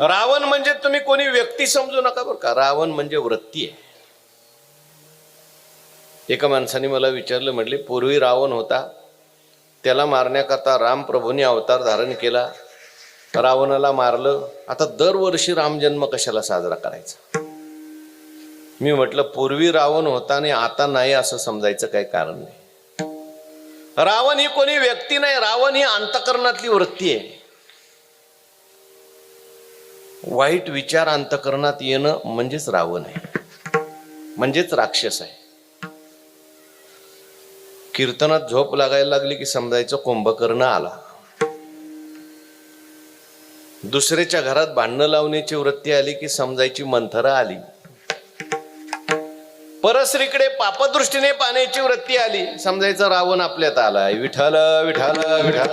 रावण म्हणजे तुम्ही कोणी व्यक्ती समजू नका बरं का. रावण म्हणजे वृत्ती आहे. एका माणसाने मला विचारलं म्हटले पूर्वी रावण होता. त्याला मारण्याकरता रामप्रभूंनी अवतार धारण केला. रावणाला मारलं. आता दरवर्षी रामजन्म कशाला साजरा करायचा? मी म्हटलं पूर्वी रावण होता आणि आता नाही असं समजायचं काही कारण नाही. रावण ही कोणी व्यक्ती नाही. रावण ही अंतकरणातली वृत्ती आहे. वाईट विचार अंतकरणात येणं म्हणजेच रावण आहे. म्हणजेच राक्षस आहे. कीर्तनात झोप लागायला लागली की समजायचं कुंभकर्ण आला. दुसऱ्याच्या घरात भांडणं लावण्याची वृत्ती आली की समजायची मंथरा आली. परसरीकडे पापदृष्टीने पाण्याची वृत्ती आली. समजायचं रावण आपल्यात आलाय. विठाल विठाल विठाल